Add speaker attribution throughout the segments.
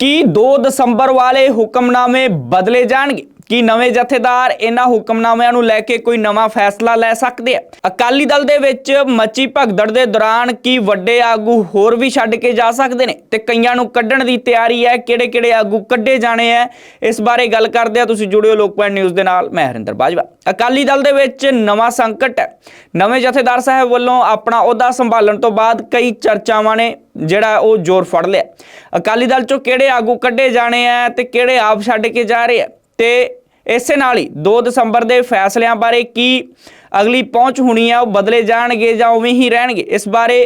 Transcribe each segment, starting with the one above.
Speaker 1: ਕੀ 2 ਦਸੰਬਰ ਵਾਲੇ ਹੁਕਮਨਾਮੇ ਬਦਲੇ ਜਾਣਗੇ? ਕਿ ਨਵੇਂ ਜਥੇਦਾਰ ਇਹਨਾਂ ਹੁਕਮਨਾਮਿਆਂ ਨੂੰ ਲੈ ਕੇ ਕੋਈ ਨਵਾਂ ਫੈਸਲਾ ਲੈ ਸਕਦੇ ਆ? ਅਕਾਲੀ ਦਲ ਦੇ ਵਿੱਚ ਮੱਚੀ ਭਗਦੜ ਦੇ ਦੌਰਾਨ ਕੀ ਵੱਡੇ ਆਗੂ ਹੋਰ ਵੀ ਛੱਡ ਕੇ ਜਾ ਸਕਦੇ ਨੇ? ਤੇ ਕਈਆਂ ਨੂੰ ਕੱਢਣ ਦੀ ਤਿਆਰੀ ਹੈ, ਕਿਹੜੇ-ਕਿਹੜੇ ਆਗੂ ਕੱਢੇ ਜਾਣੇ ਆ? ਇਸ ਬਾਰੇ ਗੱਲ ਕਰਦੇ ਆ, ਤੁਸੀਂ ਜੁੜਿਓ ਲੋਕਪਾਲ ਨਿਊਜ਼ ਦੇ ਨਾਲ, ਮੈਂ ਹਰਿੰਦਰ ਬਾਜਵਾ। ਅਕਾਲੀ ਦਲ ਦੇ ਵਿੱਚ ਨਵਾਂ ਸੰਕਟ ਹੈ। ਨਵੇਂ ਜਥੇਦਾਰ ਸਾਹਿਬ ਵੱਲੋਂ ਆਪਣਾ ਅਹੁਦਾ ਸੰਭਾਲਣ ਤੋਂ ਬਾਅਦ ਕਈ ਚਰਚਾਵਾਂ ਨੇ, ਜਿਹੜਾ ਉਹ ਜ਼ੋਰ ਫੜ ਲਿਆ। ਅਕਾਲੀ ਦਲ ਚੋਂ ਕਿਹੜੇ ਆਗੂ ਕੱਢੇ ਜਾਣੇ ਆ ਤੇ ਕਿਹੜੇ ਆਪ ਛੱਡ ਕੇ ਜਾ ਰਹੇ ਆ? ਤੇ ਇਸੇ ਨਾਲ ਹੀ 2 ਦਸੰਬਰ ਦੇ ਫੈਸਲਿਆਂ ਬਾਰੇ ਕੀ ਅਗਲੀ ਪਹੁੰਚ ਹੋਣੀ ਆ ਉਹ ਬਦਲੇ ਜਾਣਗੇ ਜਾਂ ਉਵੇਂ ਹੀ ਰਹਿਣਗੇ? ਇਸ ਬਾਰੇ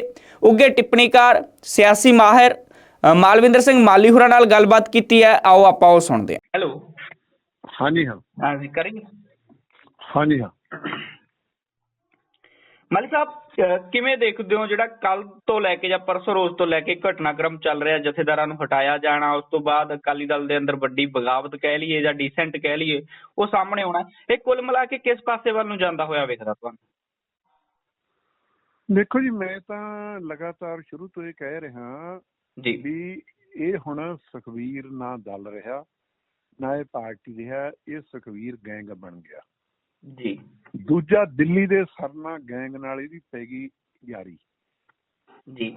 Speaker 1: ਉੱਗੇ ਟਿੱਪਣੀਕਾਰ ਸਿਆਸੀ ਮਾਹਿਰ ਮਾਲਵਿੰਦਰ ਸਿੰਘ ਮਾਲੀ ਹੋਰਾਂ ਨਾਲ ਗੱਲਬਾਤ ਕੀਤੀ ਹੈ। ਆਓ ਆਪਾਂ ਉਹ ਸੁਣਦੇ ਹਾਂ। ਹੈਲੋ।
Speaker 2: ਹਾਂਜੀ ਹਾਂ।
Speaker 1: ਹਾਂਜੀ ਕਰੀਏ?
Speaker 2: ਹਾਂਜੀ ਹਾਂ।
Speaker 1: ਮਾਲੀ ਸਾਹਿਬ ਕਿਵੇਂ ਦੇਖਦੇ ਹੋ ਜਿਹੜਾ ਕੱਲ ਤੋਂ ਲੈ ਕੇ ਜਾਂ ਪਰਸੋਂ ਰੋਜ਼ ਤੋਂ ਲੈ ਕੇ ਘਟਨਾਕ੍ਰਮ ਚੱਲ ਰਿਹਾ ਜਥੇਦਾਰਾਂ ਨੂੰ ਹਟਾਇਆ ਜਾਣਾ ਉਸ ਤੋਂ ਬਾਅਦ ਅਕਾਲੀ ਦਲ ਦੇ ਅੰਦਰ ਵੱਡੀ ਬਗਾਵਤ ਕਹਿ ਲਈਏ ਜਾਂ ਡੀਸੈਂਟ ਕਹਿ ਲਈਏ ਉਹ ਸਾਹਮਣੇ ਆਉਣਾ ਇਹ ਕੁੱਲ ਮਿਲਾ ਕੇ ਕਿਸ ਪਾਸੇ ਵੱਲ ਨੂੰ ਜਾਂਦਾ ਹੋਇਆ ਵੇਖਦਾ ਤੁਹਾਨੂੰ?
Speaker 2: ਦੇਖੋ ਜੀ ਮੈਂ ਤਾਂ ਲਗਾਤਾਰ ਸ਼ੁਰੂ ਤੋਂ ਇਹ ਕਹਿ ਰਿਹਾ
Speaker 1: ਜੀ।
Speaker 2: ਵੀ ਇਹ ਹੁਣ ਸੁਖਵੀਰ ਨਾ ਦਲ ਰਿਹਾ ਨਾ ਇਹ ਪਾਰਟੀ ਰਿਹਾ ਇਹ ਸੁਖਵੀਰ ਗੈਂਗ ਬਣ ਗਿਆ।
Speaker 1: ਜੀ।
Speaker 2: ਦੂਜਾ ਦਿੱਲੀ ਦੇ ਸਰਨਾ ਗੈਂਗ ਨਾਲ ਇਹਦੀ ਪੈ ਗਈ ਯਾਰੀ।
Speaker 1: ਜੀ।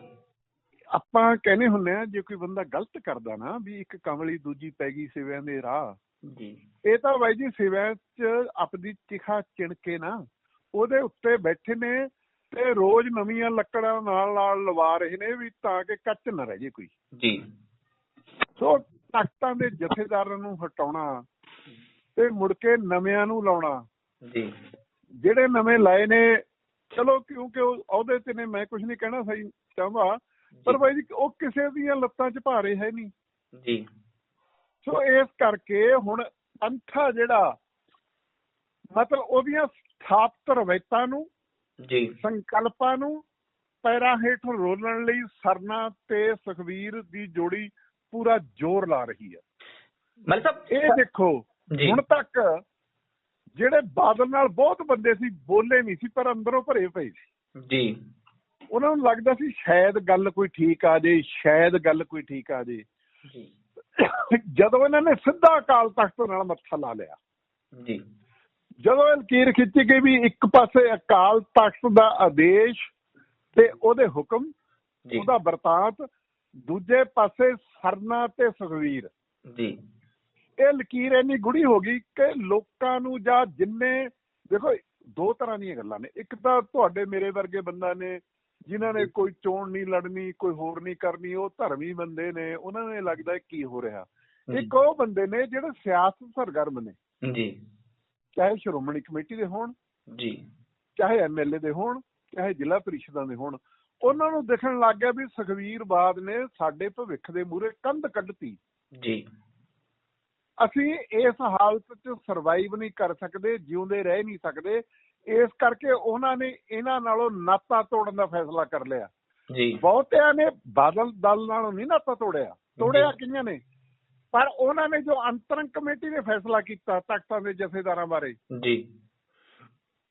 Speaker 2: ਆਪਾਂ ਕਹਿੰਦੇ ਹੁੰਨੇ ਆ ਜੇ ਕੋਈ ਬੰਦਾ ਗਲਤ ਕਰਦਾ ਨਾ ਵੀ ਇੱਕ ਕਮਲੀ ਦੂਜੀ ਪੈ ਗਈ ਸਿਵਿਆਂ ਦੇ ਰਾਹ।
Speaker 1: ਜੀ।
Speaker 2: ਇਹ ਤਾਂ ਬਾਈ ਜੀ ਸਿਵਿਆਂ 'ਚ ਆਪਦੀ ਚਿਖਾ ਚਿਣ ਕੇ ਨਾ ਉਹਦੇ ਉੱਤੇ ਬੈਠੇ ਨੇ ਤੇ ਰੋਜ਼ ਨਵੀਆਂ ਲੱਕੜਾਂ ਨਾਲ ਨਾਲ ਲਵਾ ਰਹੇ ਨੇ ਵੀ ਤਾਂ ਕਿ ਕੱਚ ਨਾ ਰਹਿ ਜੇ ਕੋਈ।
Speaker 1: ਜੀ।
Speaker 2: ਸੋ ਤਖਤਾਂ ਦੇ ਜਥੇਦਾਰਾਂ ਨੂੰ ਹਟਾਉਣਾ ਤੇ ਮੁੜ ਕੇ ਨਵਿਆਂ ਨੂੰ ਲਾਉਣਾ
Speaker 1: ਜੀ।
Speaker 2: ਜਿਹੜੇ ਨਵੇਂ ਲਾਏ ਨੇ ਚਲੋ ਕਿਉਂਕਿ ਉਹ ਅਹੁਦੇ ਤੇ ਨੇ ਮੈਂ ਕੁਝ ਨਹੀਂ ਕਹਿਣਾ ਸਹੀ ਚਾਹੁੰਦਾ। ਪਰ ਬਾਈ ਜੀ ਉਹ ਕਿਸੇ ਦੀਆਂ ਲੱਤਾਂ 'ਚ ਭਾਰੇ ਹੈ ਨਹੀਂ।
Speaker 1: ਜੀ।
Speaker 2: ਸੋ ਇਸ ਕਰਕੇ ਹੁਣ ਅੰਥਾ ਜਿਹੜਾ ਮਤਲਬ ਉਹਦੀਆਂ ਸਥਾਪਤ ਰਵਾਇਤਾਂ ਨੂੰ
Speaker 1: ਜੀ।
Speaker 2: ਸੰਕਲਪਾਂ ਨੂੰ ਪੈਰਾਂ ਹੇਠੋਂ ਰੋਲਣ ਲਈ ਸਰਨਾ ਤੇ ਸੁਖਵੀਰ ਦੀ ਜੋੜੀ ਪੂਰਾ ਜ਼ੋਰ ਲਾ ਰਹੀ ਹੈ।
Speaker 1: ਸਾਹਿਬ
Speaker 2: ਇਹ ਦੇਖੋ। ਹੁਣ ਤੱਕ ਜਿਹੜੇ ਬਾਦਲ ਨਾਲ ਬਹੁਤ ਬੰਦੇ ਸੀ ਬੋਲੇ ਨਹੀਂ ਸੀ ਪਰ ਅੰਦਰੋਂ ਭਰੇ ਪਏ ਸੀ।
Speaker 1: ਜੀ।
Speaker 2: ਉਹਨਾਂ ਨੂੰ ਲੱਗਦਾ ਸੀ ਸ਼ਾਇਦ ਗੱਲ ਕੋਈ ਠੀਕ ਆ ਜੇ ਸ਼ਾਇਦ ਗੱਲ ਕੋਈ ਠੀਕ ਆ ਜੇ।
Speaker 1: ਜੀ।
Speaker 2: ਜਦੋਂ ਇਹਨਾਂ ਨੇ ਸਿੱਧਾ ਅਕਾਲ ਤਖਤ ਨਾਲ ਮੱਥਾ ਲਾ ਲਿਆ।
Speaker 1: ਜੀ।
Speaker 2: ਜਦੋਂ ਇਹ ਲਕੀਰ ਖਿੱਚੀ ਗਈ ਵੀ ਇੱਕ ਪਾਸੇ ਅਕਾਲ ਤਖਤ ਦਾ ਆਦੇਸ਼ ਤੇ ਉਹਦੇ ਹੁਕਮ ਉਹਦਾ ਵਰਤਾਂਤ ਦੂਜੇ ਪਾਸੇ ਸਰਨਾ ਤੇ ਸੁਖਵੀਰ।
Speaker 1: ਜੀ।
Speaker 2: ਇਹ ਲਕੀਰ ਇੰਨੀ ਗੁੜੀ ਹੋ ਗਈ ਕਿ ਲੋਕਾਂ ਨੂੰ ਜਾਂ ਜਿੰਨੇ ਦੇਖੋ ਦੋ ਤਰ੍ਹਾਂ ਦੀਆਂ ਗੱਲਾਂ ਨੇ। ਇੱਕ ਤਾਂ ਤੁਹਾਡੇ ਮੇਰੇ ਵਰਗੇ ਬੰਦਾ ਨੇ ਜਿਨ੍ਹਾਂ ਨੇ ਕੋਈ ਚੋਣ ਨਹੀਂ ਲੜਨੀ ਕੋਈ ਹੋਰ ਨਹੀਂ ਕਰਨੀ ਉਹ ਧਰਮੀ ਬੰਦੇ ਨੇ ਉਹਨਾਂ ਨੇ ਲੱਗਦਾ ਕੀ ਹੋ ਰਿਹਾ। ਇੱਕ ਉਹ ਬੰਦੇ ਨੇ ਜਿਹੜੇ ਸਿਆਸਤ ਸਰਗਰਮ ਨੇ।
Speaker 1: ਜੀ।
Speaker 2: ਚਾਹੇ ਸ਼੍ਰੋਮਣੀ ਕਮੇਟੀ ਦੇ ਹੋਣ
Speaker 1: ਜੀ।
Speaker 2: ਚਾਹੇ ਐਮਐਲਏ ਦੇ ਹੋਣ ਚਾਹੇ ਜ਼ਿਲ੍ਹਾ ਪ੍ਰੀਸ਼ਦਾਂ ਦੇ ਹੋਣ ਉਹਨਾਂ ਨੂੰ ਦਿਖਣ ਲੱਗ ਗਿਆ ਵੀ ਸੁਖਵੀਰ ਬਾਦ ਨੇ ਸਾਡੇ ਭਵਿੱਖ ਦੇ ਮੂਹਰੇ ਕੰਧ ਕੱਢਤੀ।
Speaker 1: ਜੀ।
Speaker 2: ਅਸੀਂ ਇਸ ਹਾਲਤ 'ਚ ਸਰਵਾਈਵ ਨਹੀਂ ਕਰ ਸਕਦੇ ਜਿਉਂਦੇ ਰਹਿ ਨਹੀਂ ਸਕਦੇ। ਇਸ ਕਰਕੇ ਉਹਨਾਂ ਨੇ ਇਹਨਾਂ ਨਾਲੋਂ ਨਾਤਾ ਤੋੜਨ ਦਾ ਫੈਸਲਾ ਕਰ ਲਿਆ।
Speaker 1: ਜੀ।
Speaker 2: ਬਹੁਤਿਆਂ ਨੇ ਬਾਦਲ ਦਲ ਨਾਲੋਂ ਨਹੀਂ ਨਾਤਾ ਤੋੜਿਆ। ਤੋੜਿਆ
Speaker 1: ਜੀ।
Speaker 2: ਕਿੰਨਿਆਂ ਨੇ? ਪਰ ਉਹਨਾਂ ਨੇ ਜੋ ਅੰਤਰੰਗ ਕਮੇਟੀ ਨੇ ਫੈਸਲਾ ਕੀਤਾ ਤਖਤਾਂ ਦੇ ਜਥੇਦਾਰਾਂ ਬਾਰੇ
Speaker 1: ਜੀ।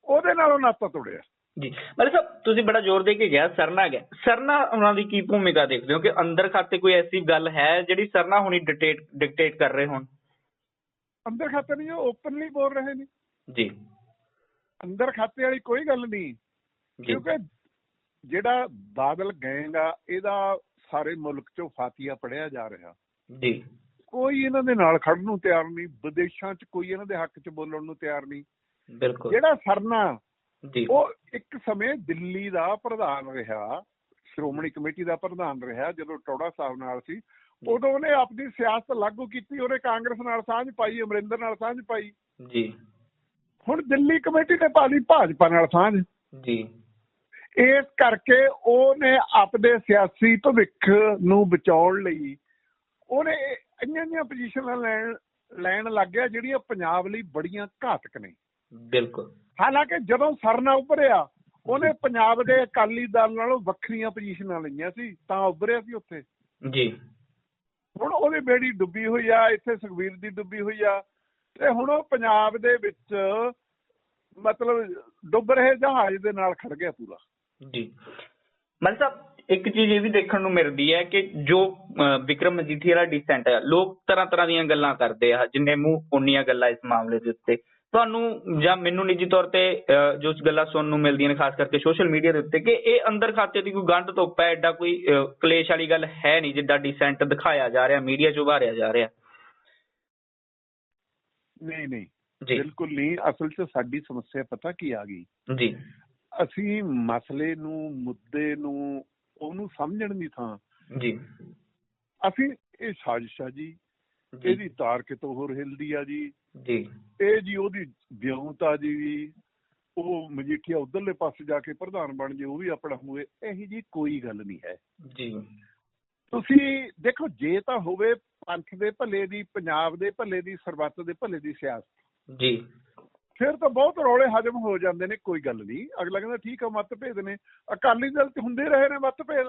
Speaker 2: ਉਹਦੇ ਨਾਲੋਂ ਨਾਤਾ ਤੋੜਿਆ।
Speaker 1: ਜੀ। ਮਤਲਬ ਸਾਹਿਬ ਤੁਸੀਂ ਬੜਾ ਜ਼ੋਰ ਦੇ ਕੇ ਗਿਆ ਸਰਨਾ ਗਿਆ ਸਰਨਾ ਉਹਨਾਂ ਦੀ ਕੀ ਭੂਮਿਕਾ ਦੇਖਦੇ ਹੋ ਕਿ ਅੰਦਰ ਖਾਤੇ ਕੋਈ ਐਸੀ ਗੱਲ ਹੈ ਜਿਹੜੀ ਸਰਨਾ ਹੁਣੀ ਡਿਕਟੇਟ ਡਿਕਟੇਟ ਕਰ ਰਹੇ ਹੋਣ?
Speaker 2: ਅੰਦਰ ਖਾਤੇ ਨਹੀਂ ਉਹ ਓਪਨਲੀ ਬੋਲ ਰਹੇ ਨੇ।
Speaker 1: ਜੀ।
Speaker 2: ਅੰਦਰ ਖਾਤੇ ਵਾਲੀ ਕੋਈ ਗੱਲ ਨਹੀਂ। ਕਿਉਂਕਿ ਜਿਹੜਾ ਬਾਦਲ ਗੈਂਗ ਆ ਇਹਦਾ ਸਾਰੇ ਮੁਲਕ 'ਚੋਂ ਫਾਤੀਆ ਪੜਿਆ ਜਾ ਰਿਹਾ।
Speaker 1: ਜੀ।
Speaker 2: ਕੋਈ ਇਹਨਾਂ ਦੇ ਨਾਲ ਖੜਨ ਨੂੰ ਤਿਆਰ ਨਹੀਂ ਵਿਦੇਸ਼ਾਂ 'ਚ ਕੋਈ ਇਹਨਾਂ ਦੇ ਹੱਕ 'ਚ ਬੋਲਣ ਨੂੰ ਤਿਆਰ ਨਹੀਂ।
Speaker 1: ਬਿਲਕੁਲ।
Speaker 2: ਜਿਹੜਾ ਸਰਨਾ
Speaker 1: ਜੀ।
Speaker 2: ਉਹ ਇੱਕ ਸਮੇਂ ਦਿੱਲੀ ਦਾ ਪ੍ਰਧਾਨ ਰਿਹਾ ਸ਼੍ਰੋਮਣੀ ਕਮੇਟੀ ਦਾ ਪ੍ਰਧਾਨ ਰਿਹਾ ਜਦੋਂ ਟੌੜਾ ਸਾਹਿਬ ਨਾਲ ਸੀ। ਉਦੋਂ ਉਹਨੇ ਆਪਣੀ ਸਿਆਸਤ ਲਾਗੂ ਕੀਤੀ ਉਹਨੇ ਕਾਂਗਰਸ ਨਾਲ ਸਾਂਝ ਪਾਈ ਅਮਰਿੰਦਰ ਨਾਲ ਸਾਂਝ ਪਾਈ।
Speaker 1: ਜੀ।
Speaker 2: ਹੁਣ ਦਿੱਲੀ ਕਮੇਟੀ ਨੇ ਪਾ ਲਈ ਭਾਜਪਾ ਨਾਲ ਸਾਂਝ।
Speaker 1: ਜੀ।
Speaker 2: ਇਸ ਕਰਕੇ ਉਹਨੇ ਆਪਦੇ ਸਿਆਸੀ ਭਵਿੱਖ ਨੂੰ ਬਚਾਉਣ ਲਈ ਉਹਨੇ ਇੰਨੀਆਂ ਇੰਨੀਆਂ ਪੋਜੀਸ਼ਨਾਂ ਲੈਣ ਲੈਣ ਲੱਗ ਗਿਆ ਜਿਹੜੀਆਂ ਪੰਜਾਬ ਲਈ ਬੜੀਆਂ ਘਾਤਕ ਨੇ।
Speaker 1: ਬਿਲਕੁਲ।
Speaker 2: ਹਾਲਾਂਕਿ ਜਦੋਂ ਸਰਨਾ ਉੱਭਰਿਆ ਉਹਨੇ ਪੰਜਾਬ ਦੇ ਅਕਾਲੀ ਦਲ ਨਾਲੋਂ ਵੱਖਰੀਆਂ ਪੋਜੀਸ਼ਨਾਂ ਲਈਆਂ ਸੀ ਤਾਂ ਉੱਭਰਿਆ ਸੀ ਉੱਥੇ।
Speaker 1: ਜੀ।
Speaker 2: ਹੁਣ ਉਹਦੀ ਬੇੜੀ ਡੁੱਬੀ ਹੋਈ ਆ ਇੱਥੇ ਸੁਖਵੀਰ ਦੀ ਡੁੱਬੀ ਹੋਈ ਆ। ਤੇ ਹੁਣ ਉਹ ਪੰਜਾਬ ਦੇ ਵਿੱਚ ਮਤਲਬ ਡੁੱਬ ਰਹੇ ਜਹਾਜ਼ ਦੇ ਨਾਲ ਖੜ ਗਿਆ ਪੂਰਾ।
Speaker 1: ਜੀ। ਮਨ ਸਾਹਿਬ ਇੱਕ ਚੀਜ਼ ਇਹ ਵੀ ਦੇਖਣ ਨੂੰ ਮਿਲਦੀ ਹੈ ਕਿ ਜੋ ਅਹ, ਵਿਕਰਮ ਮਜੀਠੀਆ ਦਾ ਡਿਸੈਂਟ ਹੈ ਲੋਕ ਤਰ੍ਹਾਂ ਤਰ੍ਹਾਂ ਦੀਆਂ ਗੱਲਾਂ ਕਰਦੇ ਆ ਜਿੰਨੇ ਮੂੰਹ ਉਨੀਆਂ ਗੱਲਾਂ ਇਸ ਮਾਮਲੇ ਦੇ ਉੱਤੇ। ਤੁਹਾਨੂੰ ਜਾਂ ਮੈਨੂੰ ਨਿੱਜੀ ਤੌਰ ਤੇ ਜੋ ਗੱਲਾਂ ਸੁਣਨ ਨੂੰ ਮਿਲਦੀਆਂ ਨੇ ਖਾਸ ਕਰਕੇ ਸੋਸ਼ਲ ਮੀਡੀਆ ਦੇ ਉੱਤੇ ਕਿ ਇਹ ਅੰਦਰ ਖਾਤੇ ਦੀ ਕੋਈ ਗੰਢ ਧੁੱਪ ਹੈ ਐਡਾ ਕੋਈ ਕਲੇਸ਼ ਵਾਲੀ ਗੱਲ ਹੈ ਨਹੀਂ ਜਿੱਦਾਂ ਡਿਸੈਂਟ ਦਿਖਾਇਆ ਜਾ ਰਿਹਾ ਮੀਡੀਆ 'ਚ ਉਭਾਰਿਆ ਜਾ ਰਿਹਾ।
Speaker 2: ਨਹੀਂ ਨਹੀਂ। ਬਿਲਕੁਲ ਨਹੀਂ ਅਸਲ 'ਚ ਸਾਡੀ ਸਮੱਸਿਆ ਪਤਾ ਕੀ ਆ ਗਈ?
Speaker 1: ਜੀ।
Speaker 2: ਅਸੀਂ ਮਸਲੇ ਨੂੰ ਮੁੱਦੇ ਨੂੰ ਉਹਨੂੰ ਸਮਝਣ ਦੀ ਥਾਂ।
Speaker 1: ਜੀ।
Speaker 2: ਅਸੀਂ ਇਹ ਸਾਜ਼ਿਸ਼ ਆ ਜੀ। ਇਹਦੀ ਤਾਰ ਕਿਤੋਂ ਹੋਰ ਹਿਲਦੀ ਆ ਜੀ।
Speaker 1: ਜੀ।
Speaker 2: ਇਹ ਜੀ ਉਹਦੀ ਵਿਉਂਤਾ ਜੀ ਵੀ ਉਹ ਮਜੀਠੀਆ ਉਧਰਲੇ ਪਾਸੇ ਜਾ ਕੇ ਪ੍ਰਧਾਨ ਬਣ ਜੇ ਉਹ ਵੀ ਆਪਣਾ ਹੋਏ ਇਹੀ ਜੀ ਕੋਈ ਗੱਲ ਨਹੀਂ ਹੈ।
Speaker 1: ਜੀ।
Speaker 2: ਤੁਸੀਂ ਦੇਖੋ ਜੇ ਤਾਂ ਹੋਵੇ ਪੰਥ ਦੇ ਭਲੇ ਦੀ ਪੰਜਾਬ ਦੇ ਭਲੇ ਦੀ ਸਰਬੱਤ ਦੇ ਭਲੇ ਦੀ ਸਿਆਸਤ।
Speaker 1: ਜੀ।
Speaker 2: ਫਿਰ ਤਾਂ ਬਹੁਤ ਰੌਲੇ ਹਜਮ ਹੋ ਜਾਂਦੇ ਨੇ ਕੋਈ ਗੱਲ ਨਹੀਂ। ਅਗਲਾ ਕਹਿੰਦਾ ਠੀਕ ਆ ਮਤਭੇਦ ਨੇ। ਅਕਾਲੀ ਦਲ ਚ ਹੁੰਦੇ ਰਹੇ ਨੇ ਮਤਭੇਦ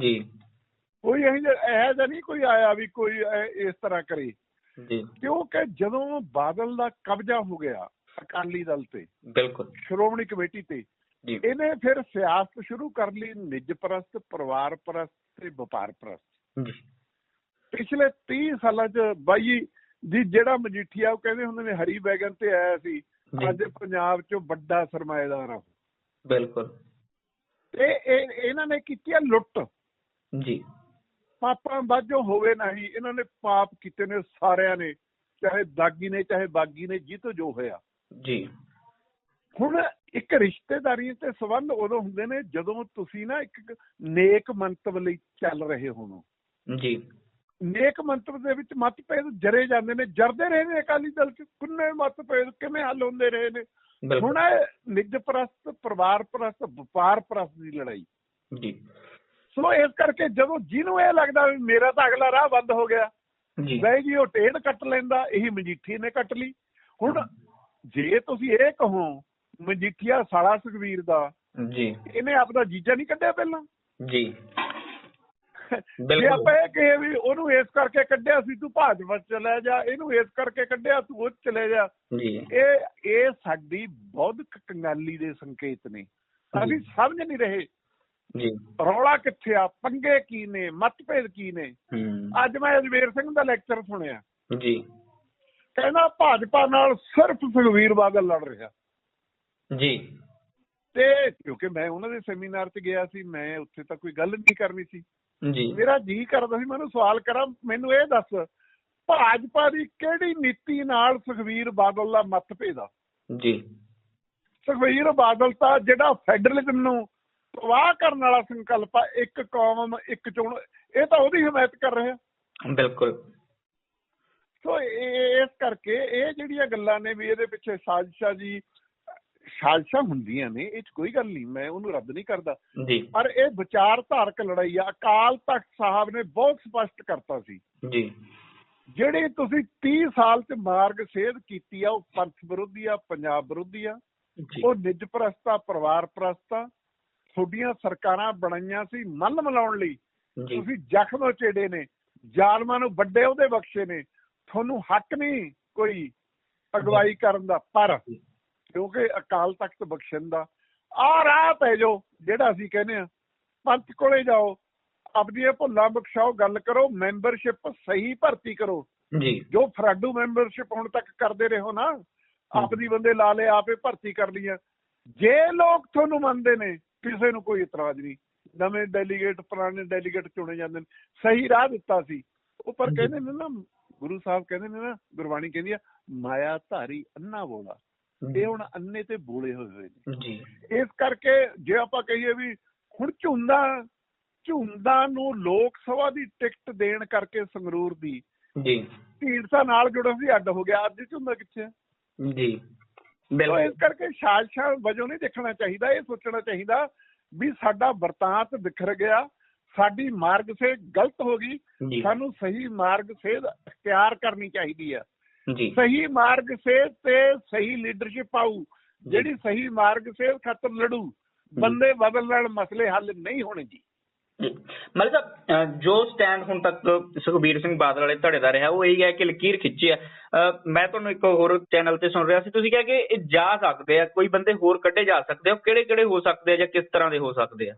Speaker 1: ਜੀ।
Speaker 2: ਕੋਈ ਇਹ ਜਿਹਾ ਨਹੀਂ ਕੋਈ ਆਇਆ ਵੀ ਕੋਈ ਇਸ ਤਰ੍ਹਾਂ ਕਰੇ। ਕਿਉਂਕਿ ਜਦੋਂ ਬਾਦਲ ਦਾ ਕਬਜ਼ਾ ਹੋ ਗਿਆ ਅਕਾਲੀ ਦਲ ਤੇ
Speaker 1: ਬਿਲਕੁਲ।
Speaker 2: ਸ਼੍ਰੋਮਣੀ ਕਮੇਟੀ ਤੇ ਇਹਨੇ ਫਿਰ ਸਿਆਸਤ ਸ਼ੁਰੂ ਕਰ ਲਈ ਨਿੱਜ ਪ੍ਰਸਤ ਪਰਿਵਾਰ ਪ੍ਰਸਤ ਤੇ ਵਪਾਰ ਪ੍ਰਸਤ। ਪਿਛਲੇ 30 ਸਾਲਾਂ ਚ ਬਾਈ ਜੀ ਜਿਹੜਾ ਮਜੀਠੀਆ ਉਹ ਕਹਿੰਦੇ ਹੁੰਦੇ ਨੇ ਹਰੀ ਬੈਗਨ ਤੇ ਆਇਆ ਸੀ। ਅੱਜ ਪੰਜਾਬ ਚੋਂ ਵੱਡਾ ਸਰਮਾਏਦਾਰ ਆ।
Speaker 1: ਬਿਲਕੁਲ।
Speaker 2: ਤੇ ਇਹ ਇਹਨਾਂ ਨੇ ਕੀਤੀ ਆ ਲੁੱਟ।
Speaker 1: ਜੀ।
Speaker 2: ਪਾਪਾਂ ਬਾਝੋਂ ਹੋਵੇ ਨਹੀਂ ਇਹਨਾਂ ਨੇ ਪਾਪ ਕੀਤੇ ਨੇ ਸਾਰਿਆਂ ਨੇ ਚਾਹੇ ਦਾਗੀ ਨੇ ਚਾਹੇ ਬਾਗੀ ਨੇ ਜਿੱਤ ਜੋ ਹੋਇਆ।
Speaker 1: ਜੀ।
Speaker 2: ਹੁਣ ਇੱਕ ਰਿਸ਼ਤੇਦਾਰੀ ਤੇ ਸੰਬੰਧ ਉਦੋਂ ਹੁੰਦੇ ਨੇ ਜਦੋਂ ਤੁਸੀਂ ਨਾ ਇੱਕ ਨੇਕ ਮੰਤਵ ਲਈ ਚੱਲ ਰਹੇ ਹੋਵੋ।
Speaker 1: ਜੀ।
Speaker 2: ਨੇਕ ਮੰਤਵ ਦੇ ਵਿੱਚ ਮਤਭੇਦ ਜਰੇ ਜਾਂਦੇ ਨੇ ਜਰਦੇ ਰਹੇ ਨੇ ਅਕਾਲੀ ਦਲ ਚ ਕਿੰਨੇ ਮਤਭੇਦ ਕਿਵੇਂ ਹੱਲ ਹੁੰਦੇ ਰਹੇ ਨੇ। ਹੁਣ ਇਹ ਨਿੱਜ ਪ੍ਰਸਤ ਪਰਿਵਾਰ ਪ੍ਰਸਤ ਵਪਾਰ ਪ੍ਰਸਤ ਦੀ ਲੜਾਈ।
Speaker 1: ਜੀ।
Speaker 2: ਸੋ ਇਸ ਕਰਕੇ ਜਦੋਂ ਜਿਹਨੂੰ ਇਹ ਲੱਗਦਾ ਵੀ ਮੇਰਾ ਤਾਂ ਅਗਲਾ ਰਾਹ ਬੰਦ ਹੋ ਗਿਆ
Speaker 1: ਜੀ।
Speaker 2: ਨਹੀਂ ਜੀ ਉਹ ਟੇਢ ਕੱਟ ਲੈਂਦਾ ਇਹੀ ਮਜੀਠੀ ਨੇ ਕੱਟ ਲਈ। ਹੁਣ ਜੇ ਤੁਸੀਂ ਇਹ ਕਹੋ ਮਜੀਠੀਆ ਸਾਲਾ ਸੁਖਵੀਰ ਦਾ
Speaker 1: ਜੀ।
Speaker 2: ਇਹਨੇ ਆਪਦਾ ਜੀਜਾ ਨਹੀਂ ਕੱਢਿਆ ਪਹਿਲਾਂ?
Speaker 1: ਜੀ।
Speaker 2: ਜੇ
Speaker 1: ਬਿਲਕੁਲ।
Speaker 2: ਆਪਾਂ ਇਹ ਕਹੇ ਵੀ ਉਹਨੂੰ ਇਸ ਕਰਕੇ ਕੱਢਿਆ ਸੀ ਤੂੰ ਭਾਜਪਾ ਚਲਾ ਜਾ ਇਹਨੂੰ ਇਸ ਕਰਕੇ ਕੱਢਿਆ ਤੂੰ ਉਹ ਚਲੇ ਜਾ।
Speaker 1: ਜੀ।
Speaker 2: ਇਹ ਇਹ ਸਾਡੀ ਬੌਧਿਕ ਕੰਗਾਲੀ ਦੇ ਸੰਕੇਤ ਨੇ। ਅਸੀਂ ਸਮਝ ਨਹੀਂ ਰਹੇ
Speaker 1: ਜੀ।
Speaker 2: ਰੌਲਾ ਕਿੱਥੇ ਆ? ਪੰਗੇ ਕੀ ਨੇ? ਮਤਭੇਦ ਕੀ ਨੇ? ਅੱਜ ਮੈਂ ਅਜਮੇਰ ਸਿੰਘ ਦਾ ਲੈਕਚਰ ਸੁਣਿਆ।
Speaker 1: ਜੀ।
Speaker 2: ਕਹਿੰਦਾ ਭਾਜਪਾ ਨਾਲ ਸਿਰਫ ਸੁਖਵੀਰ ਬਾਦਲ ਲੜ ਰਿਹਾ।
Speaker 1: ਜੀ।
Speaker 2: ਤੇ ਕਿਉਂਕਿ ਮੈਂ ਉਹਨਾਂ ਦੇ ਸੈਮੀਨਾਰ 'ਚ ਗਿਆ ਸੀ ਮੈਂ ਉੱਥੇ ਤਾਂ ਕੋਈ ਗੱਲ ਨਹੀਂ ਕਰਨੀ ਸੀ।
Speaker 1: ਜੀ।
Speaker 2: ਮੇਰਾ ਜੀ ਕਰਦਾ ਸੀ ਮੈਨੂੰ ਸਵਾਲ ਕਰਾਂ ਮੈਨੂੰ ਇਹ ਦੱਸ ਭਾਜਪਾ ਦੀ ਕਿਹੜੀ ਨੀਤੀ ਨਾਲ ਸੁਖਵੀਰ ਬਾਦਲ ਦਾ ਮਤਭੇਦ ਆ?
Speaker 1: ਜੀ।
Speaker 2: ਸੁਖਵੀਰ ਬਾਦਲ ਤਾਂ ਜਿਹੜਾ ਫੈਡਰਲਿਜ਼ਮ ਨੂੰ ਤਬਾਹ ਕਰਨ ਵਾਲਾ ਸੰਕਲਪ ਆ ਇੱਕ ਕੌਮ ਇੱਕ ਚੋਣ ਇਹ ਤਾਂ ਉਹਦੀ ਹਮਾਇਤ ਕਰ ਰਿਹਾ
Speaker 1: ਬਿਲਕੁਲ।
Speaker 2: ਸੋ ਇਸ ਕਰਕੇ ਇਹ ਜਿਹੜੀਆਂ ਗੱਲਾਂ ਨੇ ਵੀ ਇਹਦੇ ਪਿੱਛੇ ਸਾਜ਼ਿਸ਼ਾਂ ਜੀ ਸਾਜ਼ਿਸ਼ਾਂ ਹੁੰਦੀਆਂ ਨੇ ਇਹ 'ਚ ਕੋਈ ਗੱਲ ਨਹੀਂ ਮੈਂ ਉਹਨੂੰ ਰੱਦ ਨਹੀਂ ਕਰਦਾ। ਪਰ ਇਹ ਵਿਚਾਰਧਾਰਕ ਲੜਾਈ ਆ ਅਕਾਲ ਤਖਤ ਸਾਹਿਬ ਨੇ ਬਹੁਤ ਸਪਸ਼ਟ ਕਰਤਾ ਸੀ।
Speaker 1: ਜੀ।
Speaker 2: ਜਿਹੜੀ ਤੁਸੀਂ 30 ਸਾਲ ਚ ਮਾਰਗ ਸੇਧ ਕੀਤੀ ਆ ਉਹ ਪੰਥ ਵਿਰੋਧੀ ਆ ਪੰਜਾਬ ਵਿਰੋਧੀ ਆ। ਉਹ ਨਿੱਜ ਪ੍ਰਸਤਾ ਪਰਿਵਾਰ ਪ੍ਰਸਤਾ ਤੁਹਾਡੀਆਂ ਸਰਕਾਰਾਂ ਬਣਾਈਆਂ ਸੀ ਮੱਲ ਮਿਲਾਉਣ ਲਈ।
Speaker 1: ਜੀ।
Speaker 2: ਤੁਸੀਂ ਜ਼ਖਮ ਉਚੇੜੇ ਨੇ ਜ਼ਾਲਮਾਂ ਨੂੰ ਵੱਡੇ ਉਹਦੇ ਬਖਸ਼ੇ ਨੇ। ਤੁਹਾਨੂੰ ਹੱਕ ਨਹੀਂ ਕੋਈ ਅਗਵਾਈ ਕਰਨ ਦਾ ਪਰ ਕਿਉਂਕਿ ਅਕਾਲ ਤਖਤ ਬਖਸ਼ਣ ਦਾ। ਆ ਰਾਹ ਪੈ ਜਾਓ ਜਿਹੜਾ ਅਸੀਂ ਕਹਿੰਦੇ ਆ ਪੰਥ ਕੋਲੇ ਜਾਓ। ਆਪਣੀਆਂ ਭੁੱਲਾਂ ਬਖਸ਼ਾਓ ਗੱਲ ਕਰੋ ਮੈਂਬਰਸ਼ਿਪ ਸਹੀ ਭਰਤੀ ਕਰੋ।
Speaker 1: ਜੀ।
Speaker 2: ਜੋ ਫਰਾਡੂ ਮੈਂਬਰਸ਼ਿਪ ਹੁਣ ਤੱਕ ਕਰਦੇ ਰਹੋ ਨਾ ਆਪਦੀ ਬੰਦੇ ਲਾ ਲਏ ਆਪੇ ਭਰਤੀ ਕਰ ਲਈਆਂ। ਜੇ ਲੋਕ ਤੁਹਾਨੂੰ ਮੰਨਦੇ ਨੇ ਕਿਸੇ ਨੂੰ ਕੋਈ ਇਤਰਾਜ਼ ਨਹੀਂ। ਨਵੇਂ ਡੈਲੀਗੇਟ ਪੁਰਾਣੇ ਡੈਲੀਗੇਟ ਚੁਣੇ ਜਾਂਦੇ ਨੇ। ਸਹੀ ਰਾਹ ਦਿੱਤਾ ਸੀ। ਉਹ ਪਰ। ਕਹਿੰਦੇ ਨੇ ਨਾ ਗੁਰੂ ਸਾਹਿਬ ਕਹਿੰਦੇ ਨੇ ਨਾ ਗੁਰਬਾਣੀ ਕਹਿੰਦੀ ਆ ਮਾਇਆ ਧਾਰੀ ਅੰਨਾ ਬੋਲਾ। ਇਹ ਹੁਣ ਅੰਨੇ ਤੇ ਬੋਲੇ ਹੋਏ ਹੋਏ ਨੇ।
Speaker 1: ਜੀ।
Speaker 2: ਇਸ ਕਰਕੇ ਜੇ ਆਪਾਂ ਕਹੀਏ ਵੀ ਹੁਣ ਝੁੰਦਾ ਝੁੰਦਾ ਨੂੰ ਲੋਕ ਸਭਾ ਦੀ ਟਿਕਟ ਦੇਣ ਕਰਕੇ ਸੰਗਰੂਰ ਦੀ
Speaker 1: ਜੀ।
Speaker 2: ਢੀਂਡਸਾ ਨਾਲ ਜੁੜਨ ਸੀ ਅੱਡ ਹੋ ਗਿਆ। ਅੱਜ ਝੁੰਦਾ ਕਿੱਥੇ
Speaker 1: ਜੀ। ਬਿਲਕੁਲ।
Speaker 2: ਇਸ ਕਰਕੇ ਸਾਜ਼ਿਸ਼ਾਂ ਵਜੋਂ ਨਹੀਂ ਦੇਖਣਾ ਚਾਹੀਦਾ ਇਹ ਸੋਚਣਾ ਚਾਹੀਦਾ ਵੀ ਸਾਡਾ ਵਰਤਾਂਤ ਵਿਖਰ ਗਿਆ ਸਾਡੀ ਮਾਰਗ ਸੇ ਗਲਤ ਹੋ ਗਈ ਸਾਨੂੰ ਸਹੀ ਮਾਰਗ ਸੇਧ ਅਖਤਿਆਰ ਕਰਨੀ ਚਾਹੀਦੀ ਹੈ
Speaker 1: ਜੀ।
Speaker 2: ਸਹੀ ਮਾਰਗ ਸੇਧ ਤੇ ਸਹੀ ਲੀਡਰਸ਼ਿਪ ਆਊ ਜਿਹੜੀ ਸਹੀ ਮਾਰਗ ਸੇਧ ਖਾਤਰ ਲੜੂ ਬੰਦੇ ਬਦਲ ਨਾਲ ਮਸਲੇ ਹੱਲ ਨਹੀਂ ਹੋਣੇ ਜੀ।
Speaker 1: ਮਤਲਬ ਸਾਹਿਬ, ਜੋ ਸਟੈਂਡ ਹੁਣ ਤੱਕ ਸੁਖਬੀਰ ਸਿੰਘ ਬਾਦਲ ਵਾਲੇ ਧੜੇ ਦਾ ਰਿਹਾ ਉਹ ਇਹੀ ਹੈ ਕਿ ਲਕੀਰ ਖਿੱਚੀ ਅਹ, ਮੈਂ ਤੁਹਾਨੂੰ ਇੱਕ ਹੋਰ ਚੈਨਲ ਤੇ ਸੁਣ ਰਿਹਾ ਸੀ। ਤੁਸੀਂ ਕਿਹਾ ਕਿ ਇਹ ਜਾ ਸਕਦੇ ਆ ਕੋਈ ਬੰਦੇ ਹੋਰ ਕੱਢੇ ਜਾ ਸਕਦੇ ਆ। ਕਿਹੜੇ ਕਿਹੜੇ ਹੋ ਸਕਦੇ ਆ ਜਾਂ ਕਿਸ ਤਰ੍ਹਾਂ ਦੇ ਹੋ ਸਕਦੇ ਆ?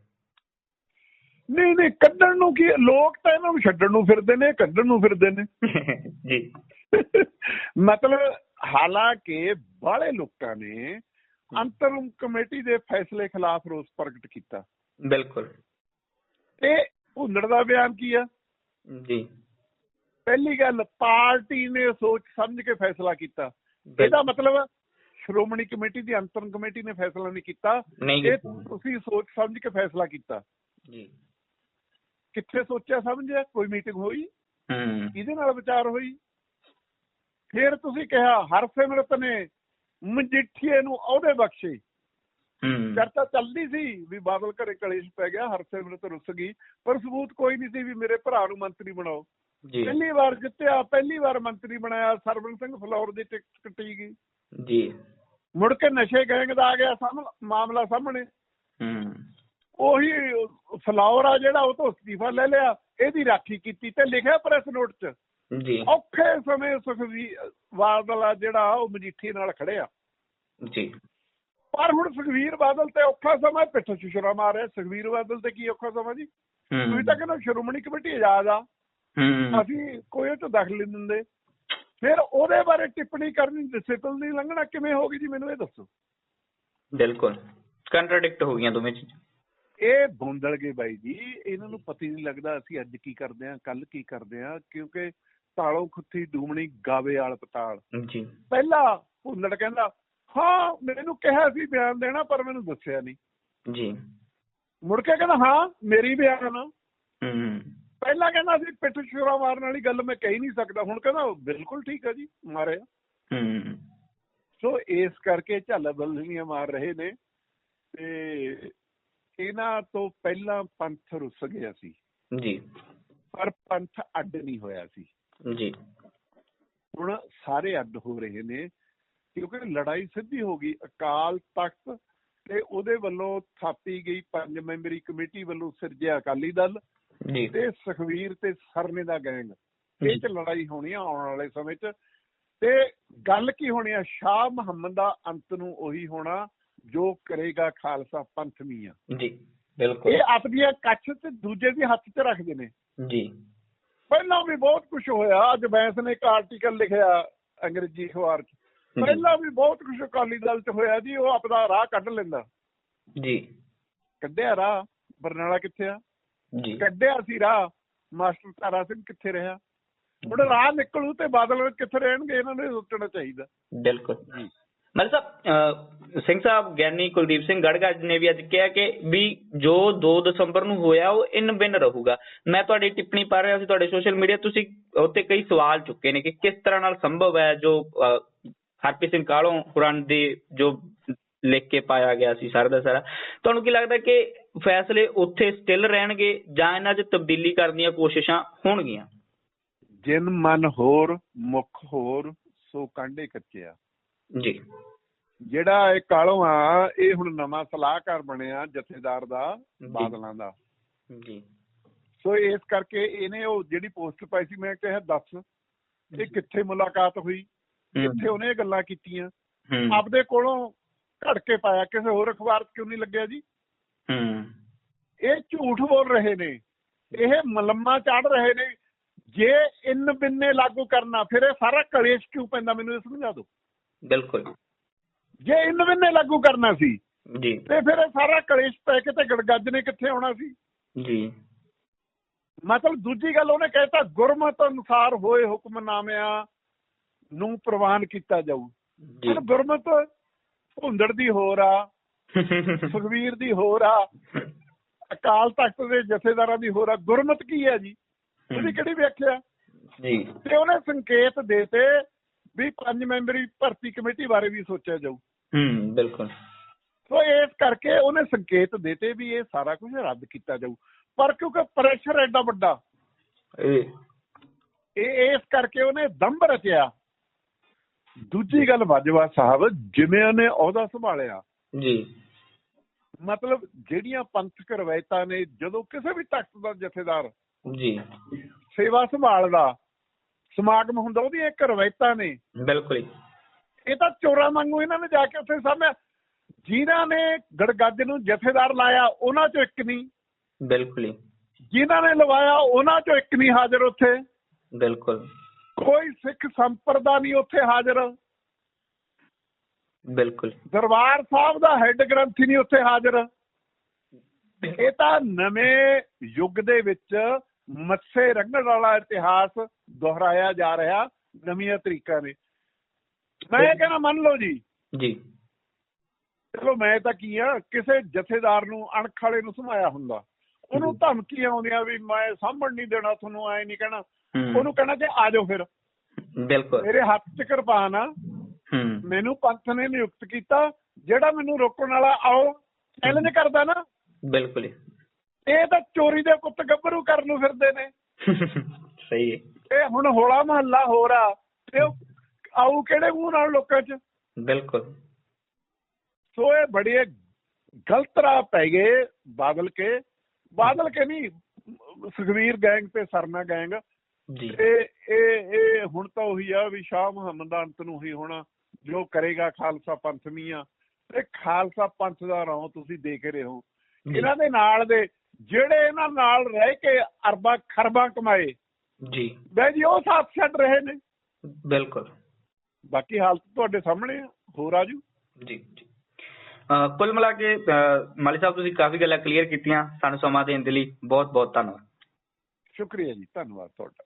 Speaker 2: ਨਹੀਂ ਨਹੀਂ ਕੱਢਣ ਨੂੰ ਕੀ ਲੋਕ ਤਾਂ ਇਹਨਾਂ ਨੂੰ ਛੱਡਣ ਨੂੰ ਫਿਰਦੇ ਨੇ ਕੱਢਣ ਨੂੰ ਫਿਰਦੇ ਨੇ।
Speaker 1: ਜੀ।
Speaker 2: ਮਤਲਬ ਹਾਲਾਂਕਿ ਬਾਹਲੇ ਲੋਕਾਂ ਨੇ ਅੰਤਰਮ ਕਮੇਟੀ ਦੇ ਫੈਸਲੇ ਖਿਲਾਫ ਰੋਸ ਪ੍ਰਗਟ ਕੀਤਾ।
Speaker 1: ਬਿਲਕੁਲ।
Speaker 2: ਤੇ ਭੁੰਦੜ ਦਾ ਬਿਆਨ ਕੀ ਆ?
Speaker 1: ਜੀ।
Speaker 2: ਪਹਿਲੀ ਗੱਲ ਪਾਰਟੀ ਨੇ ਸੋਚ ਸਮਝ ਕੇ ਫੈਸਲਾ ਕੀਤਾ। ਇਹਦਾ ਮਤਲਬ ਸ਼੍ਰੋਮਣੀ ਕਮੇਟੀ ਦੀ ਅੰਤਰਮ ਕਮੇਟੀ ਨੇ ਫੈਸਲਾ ਨਹੀਂ ਕੀਤਾ। ਇਹ। ਤੁਸੀਂ ਸੋਚ ਸਮਝ ਕੇ ਫੈਸਲਾ ਕੀਤਾ।
Speaker 1: ਜੀ।
Speaker 2: ਕਿੱਥੇ ਸੋਚਿਆ ਸਮਝਿਆ ਕੋਈ ਮੀਟਿੰਗ ਹੋਈ?
Speaker 1: ਹੂੰ।
Speaker 2: ਕਿਹਦੇ ਨਾਲ ਵਿਚਾਰ ਹੋਈ? ਫਿਰ ਤੁਸੀਂ ਕਿਹਾ ਹਰਸਿਮਰਤ ਨੇ ਮਜੀਠੀਏ ਨੂੰ ਅਹੁਦੇ ਬਖਸ਼ੇ। ਚਰਚਾ ਚੱਲਦੀ ਸੀ ਵੀ ਬਾਦਲ ਘਰੇ ਕਲੇਸ਼ ਪੈ ਗਿਆ ਹਰਸਿਮਰਤ ਰੁੱਸ ਗਈ ਪਰ ਸਬੂਤ ਕੋਈ ਨਹੀਂ ਸੀ ਵੀ ਮੇਰੇ ਭਰਾ ਨੂੰ ਮੰਤਰੀ ਬਣਾਓ।
Speaker 1: ਜੀ।
Speaker 2: ਪਹਿਲੀ ਵਾਰ ਜਿੱਤਿਆ ਪਹਿਲੀ ਵਾਰ ਮੰਤਰੀ ਬਣਾਇਆ ਸਰਵਨ ਸਿੰਘ ਫਲੌਰ ਦੀ ਟਿਕਟ ਕੱਟੀ ਗਈ।
Speaker 1: ਜੀ।
Speaker 2: ਮੁੜ ਕੇ ਨਸ਼ੇ ਗੈਂਗ ਦਾ ਆ ਗਿਆ ਮਾਮਲਾ ਸਾਹਮਣੇ।
Speaker 1: ਹੂੰ।
Speaker 2: ਉਹੀ ਫਲੌਰ ਆ ਜਿਹੜਾ ਉਹ ਤੋਂ ਅਸਤੀਫਾ ਲੈ ਲਿਆ ਇਹਦੀ ਰਾਖੀ ਕੀਤੀ ਤੇ ਲਿਖਿਆ ਪ੍ਰੈਸ ਨੋਟ 'ਚ।
Speaker 1: ਜੀ।
Speaker 2: ਔਖੇ ਸਮੇਂ ਸੁਖਵੀਰ ਬਾਦਲ ਆ ਜਿਹੜਾ ਉਹ ਮਜੀਠੀ ਨਾਲ ਖੜਿਆ
Speaker 1: ਜੀ।
Speaker 2: ਪਰ ਹੁਣ ਸੁਖਵੀਰ ਬਾਦਲ ਤੇ ਔਖਾ ਸਮਾਂ ਪਿੱਠ ਛੁਛਰਾ ਮਾਰਿਆ ਸੁਖਵੀਰ ਬਾਦਲ ਤੇ ਕੀ ਔਖਾ ਸਮਾਂ ਜੀ? ਤੁਸੀਂ ਤਾਂ ਕਹਿੰਦੇ ਸ਼੍ਰੋਮਣੀ ਕਮੇਟੀ ਆਜ਼ਾਦ ਆ। ਅਸੀਂ ਕੋਈ ਚ ਦਖਲ ਨਹੀਂ ਦਿੰਦੇ। ਫਿਰ ਉਹਦੇ ਬਾਰੇ ਟਿੱਪਣੀ ਕਰਨੀ ਡਿਸਪਲਿਨ ਨਹੀਂ ਲੰਘਣਾ ਕਿਵੇਂ ਹੋਗੀ ਜੀ? ਮੈਨੂੰ ਇਹ ਦੱਸੋ।
Speaker 1: ਬਿਲਕੁਲ। ਕੰਟਰਡਿਕਟ ਹੋ ਗਈਆਂ ਦੋਵੇਂ ਚੀਜ਼ਾਂ।
Speaker 2: ਇਹ ਬੁੰਦਲ ਗਏ ਬਾਈ ਜੀ। ਇਹਨਾਂ ਨੂੰ ਪਤਾ ਨਹੀਂ ਲੱਗਦਾ ਅਸੀਂ ਅੱਜ ਕੀ ਕਰਦੇ ਆਂ ਕੱਲ ਕੀ ਕਰਦੇ ਆਂ ਕਿਉਂਕਿ ਤਾਲੋਂ ਖੁੱਥੀ ਡੂਮਣੀ ਗਾਵੇ ਵਾਲ ਪਤਾਲ।
Speaker 1: ਜੀ।
Speaker 2: ਪਹਿਲਾ ਭੁੱਲੜ ਕਹਿੰਦਾ ਹਾਂ ਮੈਨੂੰ ਕਿਹਾ ਸੀ ਬਿਆਨ ਦੇਣਾ ਪਰ ਮੈਨੂੰ ਦੱਸਿਆ ਨਹੀਂ।
Speaker 1: ਜੀ।
Speaker 2: ਮੁੜ ਕੇ ਕਹਿੰਦਾ ਹਾਂ ਮੇਰੀ ਬਿਆਨ।
Speaker 1: ਹੂੰ।
Speaker 2: ਪਹਿਲਾਂ ਕਹਿੰਦਾ ਸੀ ਪਿੱਠ ਛੁਰਾ ਮਾਰਨ ਵਾਲੀ ਗੱਲ ਮੈਂ ਕਹਿ ਨਹੀਂ ਸਕਦਾ। ਹੁਣ ਕਹਿੰਦਾ ਬਿਲਕੁਲ ਠੀਕ ਆ ਜੀ ਮਾਰਿਆ।
Speaker 1: ਹੂੰ।
Speaker 2: ਸੋ ਇਸ ਕਰਕੇ ਝੱਲ ਬਲਨੀਆਂ ਮਾਰ ਰਹੇ ਨੇ ਤੇ ਇਹਨਾਂ ਤੋਂ ਪਹਿਲਾਂ ਪੰਥ ਰੁੱਸ ਗਿਆ ਸੀ।
Speaker 1: ਜੀ।
Speaker 2: ਪਰ ਪੰਥ ਅੱਡ ਨਹੀਂ ਹੋਇਆ ਸੀ।
Speaker 1: ਜੀ।
Speaker 2: ਹੁਣ ਸਾਰੇ ਅੱਡ ਹੋ ਰਹੇ ਨੇ। ਕਿਉਂਕਿ ਲੜਾਈ ਸਿੱਧੀ ਹੋ ਗਈ ਅਕਾਲ ਤਖਤ ਤੇ ਉਹਦੇ ਵੱਲੋਂ ਥਾਪੀ ਗਈ ਪੰਜ ਮੈਂਬਰੀ ਕਮੇਟੀ ਵੱਲੋਂ ਸਿਰਜਿਆ ਅਕਾਲੀ ਦਲ
Speaker 1: ਜੀ।
Speaker 2: ਤੇ ਸੁਖਵੀਰ ਤੇ ਸਰਨੇ ਦਾ ਗੈਂਗ। ਇਹ ਚ ਲੜਾਈ ਹੋਣੀ ਆ ਆਉਣ ਵਾਲੇ ਸਮੇਂ 'ਚ। ਤੇ ਗੱਲ ਕੀ ਹੋਣੀ ਆ ਸ਼ਾਹ ਮੁਹੰਮਦ ਦਾ ਅੰਤ ਨੂੰ ਉਹੀ ਹੋਣਾ ਜੋ ਕਰੇਗਾ ਖਾਲਸਾ ਪੰਥ ਮੀਆਂ
Speaker 1: ਜੀ ਬਿਲਕੁਲ।
Speaker 2: ਇਹ ਆਪਣੀਆਂ ਕੱਛ ਤੇ ਦੂਜੇ ਦੀ ਹੱਥ 'ਚ ਰੱਖਦੇ ਨੇ।
Speaker 1: ਜੀ।
Speaker 2: ਪਹਿਲਾਂ ਵੀ ਬਹੁਤ ਕੁਝ ਹੋਇਆ ਅੱਜ ਬੈਂਸ ਨੇ ਇੱਕ ਆਰਟੀਕਲ ਲਿਖਿਆ ਅੰਗਰੇਜ਼ੀ ਅਖਬਾਰ 'ਚ। ਪਹਿਲਾਂ ਵੀ ਬਹੁਤ ਕੁਝ ਅਕਾਲੀ ਦਲ 'ਚ ਹੋਇਆ ਜੀ ਉਹ ਆਪਦਾ ਰਾਹ ਕੱਢ ਲੈਂਦਾ।
Speaker 1: ਜੀ।
Speaker 2: ਕੱਢਿਆ ਰਾਹ ਬਰਨਾਲਾ ਕਿੱਥੇ ਆ?
Speaker 1: ਜੀ।
Speaker 2: ਕੱਢਿਆ ਸੀ ਰਾਹ ਮਾਸਟਰ ਤਾਰਾ ਸਿੰਘ ਕਿੱਥੇ ਰਿਹਾ? ਹੁਣ ਰਾਹ ਨਿਕਲੂ ਤੇ ਬਾਦਲ ਕਿੱਥੇ ਰਹਿਣਗੇ ਇਹਨਾਂ ਨੂੰ ਸੋਚਣਾ ਚਾਹੀਦਾ।
Speaker 1: ਬਿਲਕੁਲ। ਮਤਲਬ ਸਾਹਿਬ ਸਿੰਘ ਸਾਹਿਬ ਗਿਆਨੀ ਕੁਲਦੀਪ ਸਿੰਘ ਗੜਗੜ ਨੇ ਵੀ ਅੱਜ ਕਿਹਾ ਕਿ ਵੀ ਜੋ 2 ਦਸੰਬਰ ਨੂੰ ਹੋਇਆ ਉਹ ਇਨ ਬਿਨ ਰਹੂਗਾ। ਮੈਂ ਤੁਹਾਡੀ ਟਿੱਪਣੀ ਪੜ੍ਹ ਰਿਹਾ ਸੀ ਤੁਹਾਡੇ ਸੋਸ਼ਲ ਮੀਡੀਆ ਤੁਸੀਂ ਉੱਤੇ ਕਈ ਸਵਾਲ ਚੁੱਕੇ ਨੇ ਕਿ ਕਿਸ ਤਰ੍ਹਾਂ ਨਾਲ ਸੰਭਵ ਹੈ ਜੋ ਹਰਪ੍ਰੀਤ ਸਿੰਘ ਕਾਲੋਂ ਪੁਰਾਣ ਦੇ ਜੋ ਲਿਖ ਕੇ ਪਾਇਆ ਗਿਆ ਸੀ ਸਾਰਾ ਦਾ ਸਾਰਾ? ਤੁਹਾਨੂੰ ਕੀ ਲੱਗਦਾ ਕਿ ਫੈਸਲੇ ਉੱਥੇ ਸਟਿਲ ਰਹਿਣਗੇ ਜਾਂ ਇਹਨਾਂ 'ਚ ਤਬਦੀਲੀ ਕਰਨ ਦੀਆਂ ਕੋਸ਼ਿਸ਼ਾਂ ਹੋਣਗੀਆਂ?
Speaker 2: ਜਿਨ ਮਨ ਹੋਰ ਮੁਖ ਹੋਰ ਸੋ ਕਾਂਡੇ ਕੱਚਿਆ
Speaker 1: ਜੀ।
Speaker 2: ਜਿਹੜਾ ਇਹ ਕਾਲੋਂ ਆ ਇਹ ਹੁਣ ਨਵਾਂ ਸਲਾਹਕਾਰ ਬਣਿਆ ਜਥੇਦਾਰ ਦਾ ਬਾਦਲਾਂ ਦਾ।
Speaker 1: ਜੀ।
Speaker 2: ਸੋ ਇਸ ਕਰਕੇ ਇਹਨੇ ਉਹ ਜਿਹੜੀ ਪੋਸਟ ਪਾਈ ਸੀ ਮੈਂ ਕਿਹਾ ਦੱਸ ਇਹ ਕਿੱਥੇ ਮੁਲਾਕਾਤ ਹੋਈ? ਕਿੱਥੇ ਉਹਨੇ ਇਹ ਗੱਲਾਂ ਕੀਤੀਆਂ। ਆਪਦੇ ਕੋਲੋਂ ਘੜ ਕੇ ਪਾਇਆ ਕਿਸੇ ਹੋਰ ਅਖਬਾਰ ਕਿਉਂ ਨਹੀਂ ਲੱਗਿਆ ਜੀ? ਇਹ ਝੂਠ ਬੋਲ ਰਹੇ ਨੇ। ਇਹ ਮਲੰਮਾ ਚੜ ਰਹੇ ਨੇ। ਜੇ ਇਨ ਬਿੰਨੇ ਲਾਗੂ ਕਰਨਾ ਫਿਰ ਇਹ ਸਾਰਾ ਕਲੇਸ਼ ਕਿਉਂ ਪੈਂਦਾ ਮੈਨੂੰ ਇਹ ਸਮਝਾ ਦਿਓ?
Speaker 1: ਬਿਲਕੁਲ।
Speaker 2: ਜੇ ਇਨ ਬਿੰਨੇ ਲਾਗੂ ਕਰਨਾ ਸੀ
Speaker 1: ਜੀ।
Speaker 2: ਤੇ ਫਿਰ ਇਹ ਸਾਰਾ ਕਲੇਸ਼ ਪੈ ਕੇ ਤੇ ਗੜਗੱਜ ਨੇ ਕਿੱਥੇ ਆਉਣਾ ਸੀ?
Speaker 1: ਜੀ।
Speaker 2: ਮਤਲਬ ਦੂਜੀ ਗੱਲ ਉਹਨੇ ਕਹਿਤਾ ਗੁਰਮਤ ਅਨੁਸਾਰ ਹੋਏ ਹੁਕਮਨਾਮਿਆਂ ਨੂੰ ਪ੍ਰਵਾਨ ਕੀਤਾ ਜਾਊ।
Speaker 1: ਜੀ।
Speaker 2: ਹੁਣ ਗੁਰਮਤ ਭੁੰਦੜ ਦੀ ਹੋਰ ਆ ਸੁਖਵੀਰ ਦੀ ਹੋਰ ਆ ਅਕਾਲ ਤਖਤ ਦੇ ਜਥੇਦਾਰਾਂ ਦੀ ਹੋਰ ਆ। ਗੁਰਮਤ ਕੀ ਹੈ ਜੀ? ਉਹਦੀ ਕਿਹੜੀ ਵਿਆਖਿਆ?
Speaker 1: ਜੀ।
Speaker 2: ਤੇ ਉਹਨੇ ਸੰਕੇਤ ਦੇਤੇ ਵੀ ਪੰਜ ਮੈਂਬਰੀ ਭਰਤੀ ਕਮੇਟੀ ਬਾਰੇ ਵੀ ਸੋਚਿਆ ਜਾਊ।
Speaker 1: ਹੂੰ ਬਿਲਕੁਲ।
Speaker 2: ਸੋ ਇਸ ਕਰਕੇ ਉਹਨੇ ਸੰਕੇਤ ਦੇਤੇ ਵੀ ਇਹ ਸਾਰਾ ਕੁਝ ਰੱਦ ਕੀਤਾ ਜਾਊ। ਪਰ ਕਿਉਂਕਿ ਪ੍ਰੈਸ਼ਰ ਐਡਾ ਵੱਡਾ
Speaker 1: ਇਹ
Speaker 2: ਇਹ ਇਸ ਕਰਕੇ ਉਹਨੇ ਦੰਭ ਰਚਿਆ। ਦੂਜੀ ਗੱਲ ਵਾਜਵਾ ਸਾਹਿਬ ਜਿਵੇਂ ਉਹਨੇ ਅਹੁਦਾ ਸੰਭਾਲਿਆ।
Speaker 1: ਜੀ।
Speaker 2: ਮਤਲਬ ਜਿਹੜੀਆਂ ਪੰਥਕ ਰਵਾਇਤਾਂ ਨੇ ਜਦੋਂ ਕਿਸੇ ਵੀ ਤਖਤ ਦਾ ਜਥੇਦਾਰ
Speaker 1: ਜੀ।
Speaker 2: ਸੇਵਾ ਸੰਭਾਲਦਾ ਸਮਾਗਮ ਹੁੰਦਾ ਉਹਦੀਆਂ ਇੱਕ ਰਵਾਇਤਾਂ ਨੇ।
Speaker 1: ਬਿਲਕੁਲ।
Speaker 2: ਇਹ ਤਾਂ ਚੋਰਾਂ ਵਾਂਗੂ ਇਹਨਾਂ ਨੇ ਜਾ ਕੇ ਉੱਥੇ ਸਾਹਮਣੇ ਜਿਨ੍ਹਾਂ ਨੇ ਗੜਗੱਜ ਨੂੰ ਜਥੇਦਾਰ ਲਾਇਆ ਉਹਨਾਂ ਚੋਂ ਇੱਕ ਨਹੀਂ।
Speaker 1: ਬਿਲਕੁਲ।
Speaker 2: ਜਿਨ੍ਹਾਂ ਨੇ ਲਵਾਇਆ ਉਹਨਾਂ ਚੋਂ ਇੱਕ ਨਹੀਂ ਹਾਜ਼ਰ ਉੱਥੇ।
Speaker 1: ਬਿਲਕੁਲ।
Speaker 2: ਕੋਈ ਸਿੱਖ ਸੰਪਰਦਾ ਨਹੀਂ ਉੱਥੇ ਹਾਜ਼ਰ।
Speaker 1: ਬਿਲਕੁਲ।
Speaker 2: ਦਰਬਾਰ ਸਾਹਿਬ ਦਾ ਹੈੱਡ ਗ੍ਰੰਥੀ ਨਹੀਂ ਉੱਥੇ ਹਾਜ਼ਰ। ਇਹ ਤਾਂ ਨਵੇਂ ਯੁੱਗ ਦੇ ਵਿੱਚ ਮੱਸੇ ਰੰਗਣ ਵਾਲਾ ਇਤਿਹਾਸ ਦੁਹਰਾਇਆ ਜਾ ਰਿਹਾ ਨਵੀਆਂ ਤਰੀਕਾਂ ਨੇ ਮੈਂ ਇਹ ਕਹਿੰਦਾ ਮੰਨ ਲਓ ਜੀ।
Speaker 1: ਜੀ।
Speaker 2: ਚਲੋ ਮੈਂ ਤਾਂ ਕੀ ਆ ਕਿਸੇ ਜਥੇਦਾਰ ਨੂੰ ਅਣਖ ਵਾਲੇ ਨੂੰ ਸਮਾਇਆ ਹੁੰਦਾ। ਉਹਨੂੰ
Speaker 1: ਜੀ।
Speaker 2: ਧਮਕੀਆਂ ਆਉਂਦੀਆਂ ਵੀ ਮੈਂ ਸਾਂਭਣ ਨਹੀਂ ਦੇਣਾ ਤੁਹਾਨੂੰ ਐ ਨਹੀਂ ਕਹਿਣਾ। ਉਹਨੂੰ ਕਹਿਣਾ ਕਿ ਆ ਜਾਓ ਫਿਰ।
Speaker 1: ਬਿਲਕੁਲ।
Speaker 2: ਮੇਰੇ ਹੱਥ 'ਚ ਕਿਰਪਾਨ ਆ। ਮੈਨੂੰ ਪੰਥ ਨੇ ਨਿਯੁਕਤ ਕੀਤਾ। ਜਿਹੜਾ ਮੈਨੂੰ ਰੋਕਣ ਵਾਲਾ ਆਓ ਚੈਲੰਜ ਕਰਦਾ ਨਾ।
Speaker 1: ਬਿਲਕੁਲ।
Speaker 2: ਇਹ ਤਾਂ ਚੋਰੀ ਦੇ ਪੁੱਤ ਗੱਭਰੂ ਕਰਨ ਨੂੰ ਫਿਰਦੇ ਨੇ।
Speaker 1: ਸਹੀ
Speaker 2: ਇਹ ਹੁਣ ਹੋਲਾ ਮਹੱਲਾ ਹੋ ਰਾ ਤੇ ਆਊ ਕਿਹੜੇ ਮੂੰਹ ਨਾਲ ਲੋਕਾਂ 'ਚ?
Speaker 1: ਬਿਲਕੁਲ।
Speaker 2: ਸੋ ਇਹ ਬੜੇ ਗਲਤ ਰਾਹ ਪੈ ਗਏ ਬਾਦਲ ਕੇ। ਬਾਦਲ ਕੇ ਨਹੀਂ ਸੁਖਵੀਰ ਗੈਂਗ ਤੇ ਸਰਨਾ ਗੈਂਗ।
Speaker 1: ਜੀ।
Speaker 2: ਇਹ ਇਹ ਇਹ ਹੁਣ ਤਾਂ ਉਹੀ ਆ ਵੀ ਸ਼ਾਹ ਮੁਹੰਮਦ ਦਾ ਅੰਤ ਨੂੰ ਹੀ ਹੋਣਾ ਜੋ ਕਰੇਗਾ ਖਾਲਸਾ ਪੰਥ ਮੀਆਂ ਤੇ ਖਾਲਸਾ ਪੰਥ ਦਾ ਰਾਹ ਤੁਸੀਂ ਦੇਖ ਰਹੇ। ਹੋ ਇਹਨਾਂ ਦੇ ਨਾਲ ਦੇ ਜਿਹੜੇ ਇਹਨਾਂ ਨਾਲ ਰਹਿ ਕੇ ਅਰਬਾਂ ਖਰਬਾਂ ਕਮਾਏ
Speaker 1: ਜੀ।
Speaker 2: ਬਈ ਜੀ ਉਹ ਸਾਥ ਛੱਡ ਰਹੇ ਨੇ।
Speaker 1: ਬਿਲਕੁਲ।
Speaker 2: ਬਾਕੀ ਹਾਲਤ ਤੁਹਾਡੇ ਸਾਹਮਣੇ ਆ। ਹੋਰ ਆਜੂ
Speaker 1: ਜੀ ਜੀ। ਕੁੱਲ ਮਿਲਾ ਕੇ ਮਾਲੀ ਸਾਹਿਬ, ਤੁਸੀਂ ਕਾਫੀ ਗੱਲਾਂ ਕਲੀਅਰ ਕੀਤੀਆਂ। ਸਾਨੂੰ ਸਮਾਂ ਦੇਣ ਦੇ ਲਈ ਬਹੁਤ ਬਹੁਤ ਧੰਨਵਾਦ।
Speaker 2: ਸ਼ੁਕਰੀਆ ਜੀ। ਧੰਨਵਾਦ ਤੁਹਾਡਾ।